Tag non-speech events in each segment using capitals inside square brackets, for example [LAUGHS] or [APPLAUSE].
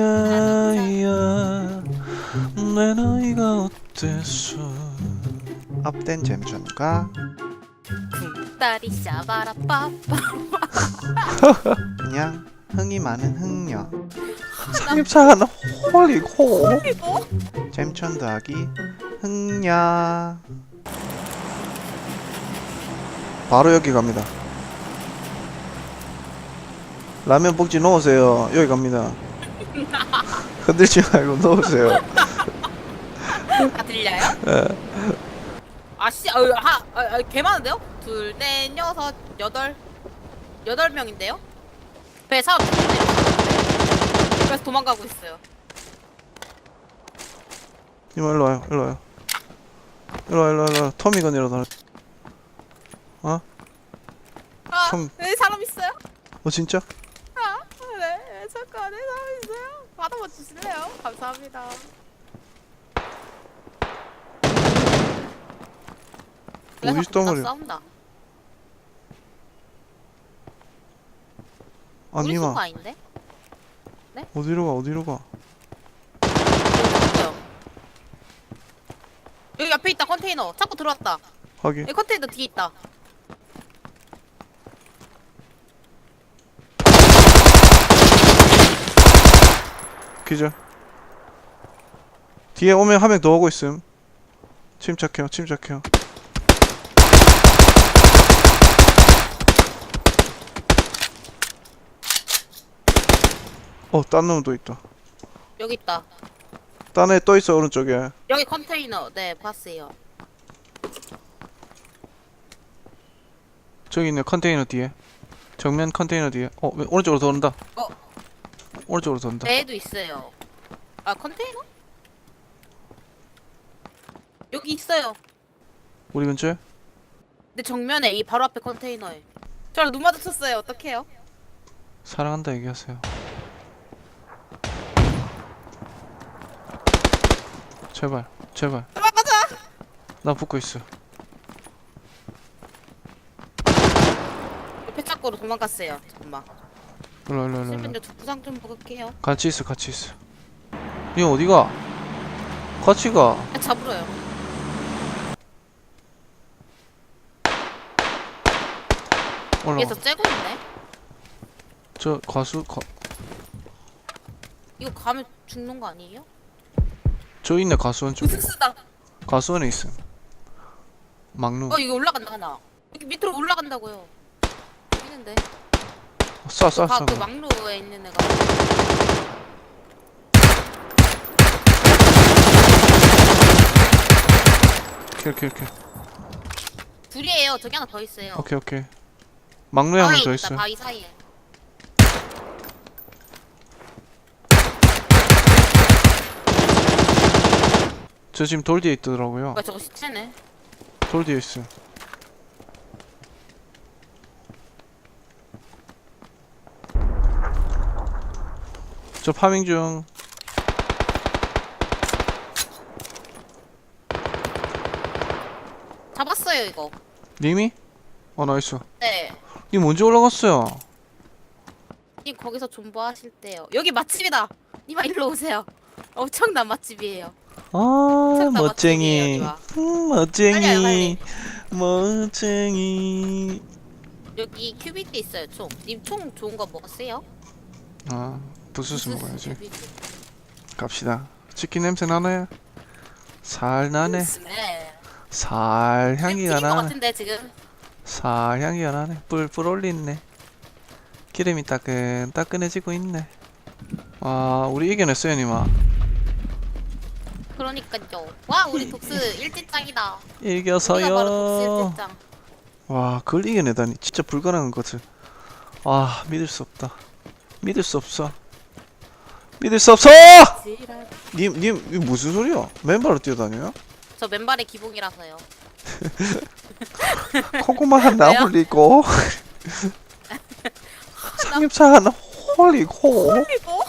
야야야. 내 나이가 어때서? 업된 잼준과 다리 샤바라 빠빠 그냥 흥이 많은 흥녀. 삼겹살은 홀리고. 그리고? 잼천 더하기 흥녀. 바로 여기 갑니다 라면 봉지 넣으세요 여기 갑니다 흔들지 말고 넣으세요 다 들려요? 예. 아씨 아, 하, 아, 아, 개 많은데요? 둘, 넷, 여섯, 여덟 여덟 명인데요? 배 사람 죽었네요 그래서 도망가고 있어요 이모 일로 와요 일로 와요 일로 와 일로 와 일로 와 토미건이라도 하나 어? 아, 참. 네 사람 있어요? 어 진짜? 아, 네 잠깐 네 사람 있어요? 받아봐 주실래요? 감사합니다. 어디 나 있단 말이야 싸운다. 아니 우리 이마. 친구 아닌데? 어디로 가 어디로 가. 여기 앞에 있다 컨테이너. 자꾸 들어왔다. 하긴 여기 컨테이너 뒤에 있다 기절 뒤에 오면 한 명 더 오고 있음. 침착해요 침착해요. 어 딴 놈도 있다. 여기 있다. 딴 애 또 있어 오른쪽에. 여기 컨테이너. 네 봤어요. 저기 있네 컨테이너 뒤에. 정면 컨테이너 뒤에. 어 왜- 오른쪽으로 도는다. 어. 오른쪽으로 돈다 배에도 있어요. 아 컨테이너? 여기 있어요. 우리 근처에? 내 정면에 이 바로 앞에 컨테이너에. 저랑 눈 마주쳤어요. 어떡해요? 사랑한다 얘기하세요. 제발 제발. 아 맞아! 나 붙고 있어. 옆에 창고로 도망갔어요. 잠깐만 일로 일로 일로 일로 저 부상 좀 먹을게요. 같이 있어 같이 있어. 니 어디가? 같이 가. 아, 잡으러요. 올라와. 위에서 째고 있네. 저 과수 가, 이거 가면 죽는 거 아니에요? 저 있네 가수원 쪽에 으스스다 가수원에 있음 막루 어 이거 올라간다 하나. 여기 밑으로 올라간다고요. 있는데 쏴 아, 그 쏴. 쏴 막루에 있는 애가. 킬킬킬 둘이에요. 저기 하나 더 있어요. 오케이 오케이. 막루에 한 바위 명더 있다. 있어 바위 사이에. 저 지금 돌 뒤에 있더라고요. 뭐야 저거 시체네? 돌 뒤에 있어 저 파밍 중. 잡았어요 이거. 님이? 어 나이스. 네. 님 언제 올라갔어요? 님 거기서 존버하실 때요. 여기 맛집이다. 님아 일로 오세요. 엄청난 맛집이에요. 아다 멋쟁이. 멋쟁이에요, 음, 빨리 멋쟁이. 멋쟁이. 여기 큐비트 있어요 총 님 총 좋은 거 먹었어요? 아 부스스 먹어야지. 갑시다. 치킨 냄새 나네. 살 나네. 네살 향기가 나네 같은데 지금? 살 향기가 나네. 뿔뿔 올리네. 기름이 따끈 따끈해지고 있네. 와 우리 이겨냈어요 니마 그러니까요. 와 우리 독스 [LAUGHS] 일진짱이다. 이겨서요. 와 그걸 이겨내다니. 진짜 불가능한 것을 와 믿을 수 없다. 믿을 수 없어 믿을 수 없어 지랄. 님, 님, 이거 무슨 소리야? 맨발로 뛰어다녀요? 저 맨발의 기봉이라서요 하나 왜요? 홀리고 삼겹살 하나 홀리고 그리고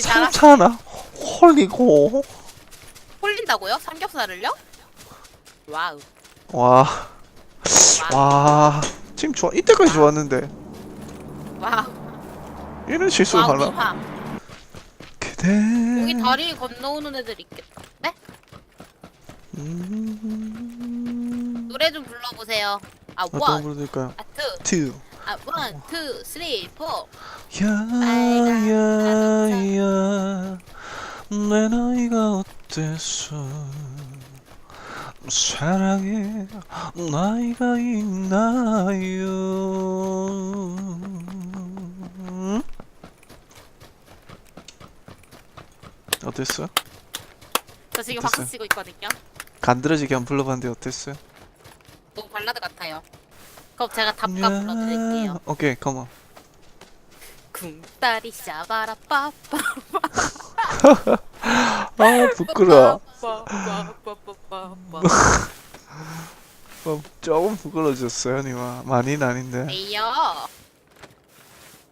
삼겹살 하나 홀리고 홀린다고요? 삼겹살을요? 와우 와, 와우 와 지금 좋아 이때까지 좋았는데 와우 이런 실수를 하나? 와구함. 그대 여기 다리 건너오는 애들 있겠다. 네? 음... 노래 좀 불러보세요. 아 어떤 원, 부르실까요? 아 투, two 아 원, 투, 쓰리, 포. 야야야 내 나이가 어땠어 사랑에 나이가 있나요 어땠어? 저 지금 됐어요. 박수 치고 있거든요. 간드러지게 한번 불러봤는데 어땠어요? 너무 발라드 같아요. 그럼 제가 답가 불러드릴게요. 오케이 컴온 궁따리 샤바라 빠빠. [LAUGHS] 아 부끄러워 빠빠빠빠빠빠. [LAUGHS] 어, 조금 부끄러워졌어요 니마 많이는 아닌데 에이요.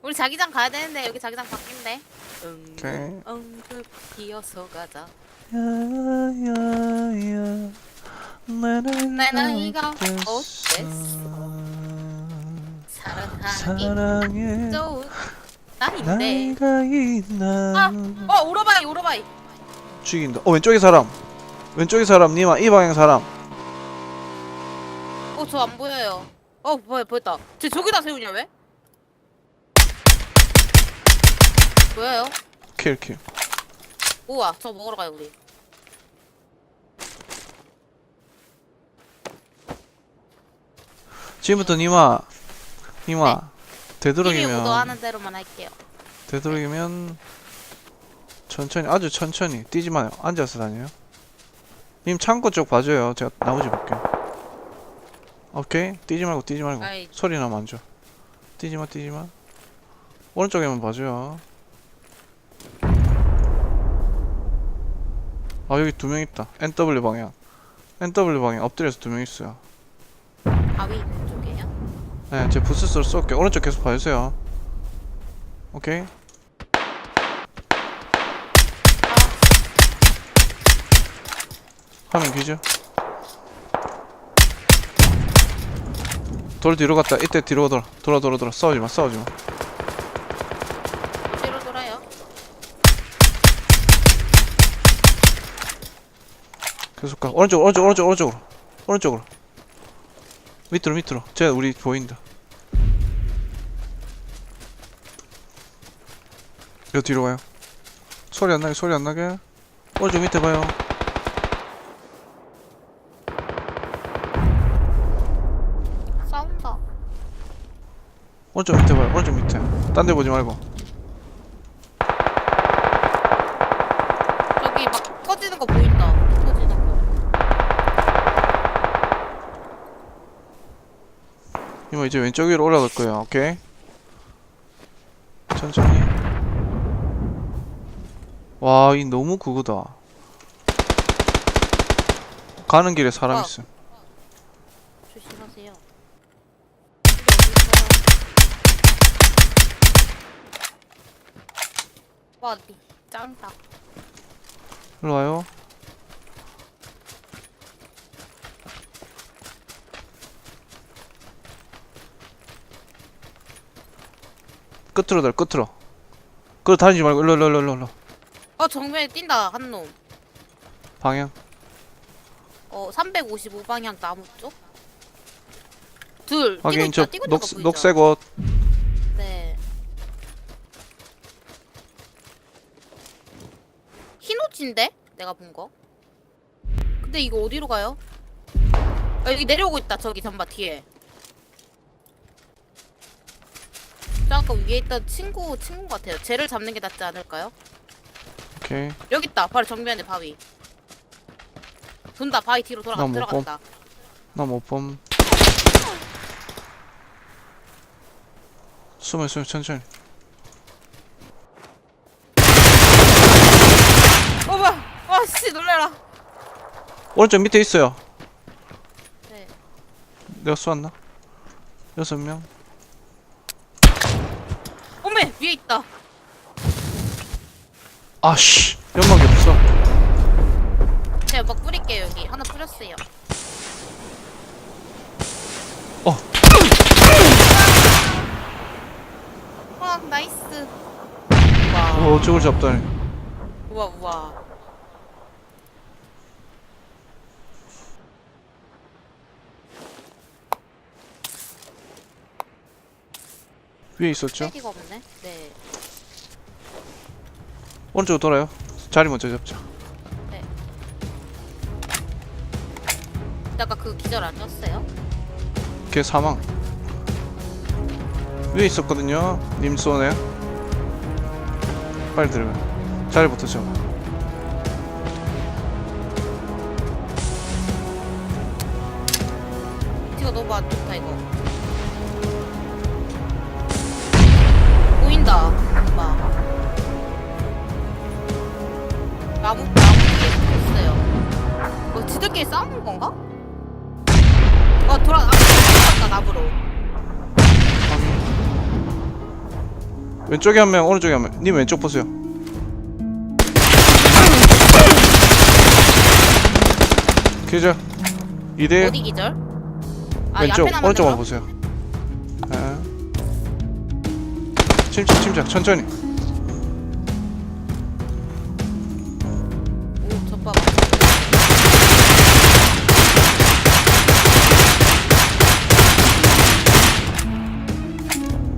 우리 자기장 가야 되는데 여기 자기장 바뀐 오케이. 응급 응급 기어서 가자. 야야야 내내 나이가? 사랑하기 좋은 나인데. 나이가 있나 아, 어 오토바이 오토바이. 죽인다 어 왼쪽에 사람 왼쪽에 사람 니마 이 방향 사람 어 저 안 보여요. 어 보여 보였다. 쟤 저기다 세우냐 왜? 보여요? 킬 킬 우와 저 먹으러 가요 우리. 지금부터 니마 니마 힘이 되도록이면 우도하는 대로만 할게요. 되도록이면 천천히 아주 천천히 뛰지 마요. 앉아서 다녀요. 님 창고 쪽 봐줘요. 제가 나머지 볼게요. 오케이? 뛰지 말고 뛰지 말고. 아이. 소리 나면 안 줘. 뛰지 마 뛰지 마. 오른쪽에만 봐줘요 아 여기 두 명 있다 NW 방향 NW 방향 엎드려서 두 명 있어요 바위 있는 쪽이에요. 네, 제 부스스로 쏠게. 오른쪽 계속 봐주세요. 오케이. 화면 기죠. 돌 뒤로 갔다. 이때 뒤로 돌아. 돌아 돌아 돌아. 싸우지 마. 싸우지 마. 뒤로 돌아요. 계속 가. 오른쪽 오른쪽 오른쪽 오른쪽으로. 오른쪽으로. 밑으로 밑으로. 쟤 우리 보인다. 여 뒤로 가요. 소리 안 나게 소리 안 나게. 오른쪽 밑에 봐요. 싸운다. 오른쪽 밑에 봐요. 오른쪽 밑에. 딴 데 보지 말고. 저기 막 터지는 거 보인다. 터지는 거. 이모 이제 왼쪽 위로 올라갈 거예요. 오케이. 천천히. 와, 이 너무 그거다. 가는 길에 사람 어. 있어. 조심하세요. 와, 니 짱다. 일로 와요. 끝으로 달 끝으로. 그거 다니지 말고 일로 일로 일로 일로 일로. 어, 정면에 뛴다, 한 놈. 방향. 어, 355방향 나무 쪽? 둘, 뛰고 확인 있다, 저 뛰고 있는 녹, 거 보이죠? 녹색 옷. 네. 흰옷인데? 내가 본 거. 근데 이거 어디로 가요? 아, 여기 내려오고 있다. 저기 전바 뒤에. 저 아까 위에 있던 친구 친구 같아요. 쟤를 잡는 게 낫지 않을까요? 오케이. 여기 있다. 바로 정면에 바위. 돈다. 바위 뒤로 돌아가 나 못 들어갔다. 나못 봄. 숨어 숨어 천천히. 어 뭐야? 와씨 놀래라. 오른쪽 밑에 있어요. 네. 내가 쏘았나? 여섯 명. 어메 위에 있다. 아씨, 연막이 없어. 제가 막 뿌릴게요 여기 하나 뿌렸어요. 어. 와 나이스. 와. 오 저걸 잡다니 우와 우와. 위에 있었죠? 패기가 없네. 네. 오른쪽으로 돌아요 자리 먼저 잡자 아까 그 기절 아니었어요? 걔 사망 위에 있었거든요 님 쏘네 빨리 들어가 자리부터 잡아 너무 안 좋다 이거. 보인다. 오빠. 나무 나무 뒤에 있어요. 뭐 지들끼리 싸우는 건가? 어 돌아 아 돌아갔다 나무로. 왼쪽에 한 명 오른쪽에 한 명 님 왼쪽 보세요 기절 2대1 어디 기절? 아 왼쪽 앞에 오른쪽만? 보세요 침착 침착 천천히 오 저봐.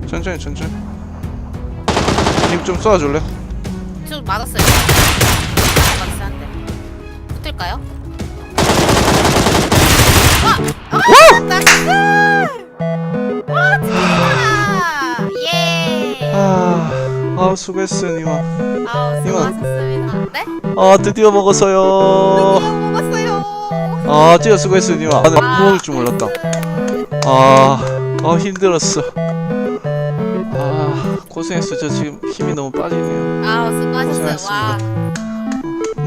천천히 천천히 님좀 쏘아줄래? 저 맞았어요. 맞았어요 한 대. 붙을까요? 아 수고했어 님아 아우, 수고하셨습니다. 네? 아 드디어 먹었어요. 드디어 먹었어요. 아 드디어 수고했어 님아 나는 먹을 줄 몰랐다. 아, 아 힘들었어. 아 고생했어. 저 지금 힘이 너무 빠지네요. 아우, 수고하셨어요. 와.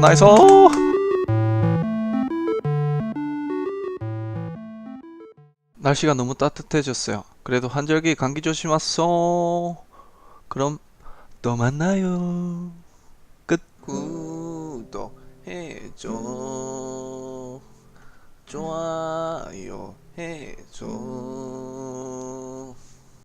나이스. 날씨가 너무 따뜻해졌어요. 그래도 한절기 감기 조심하소. 그럼 또 만나요. 끝. 구독해줘. 좋아요 해줘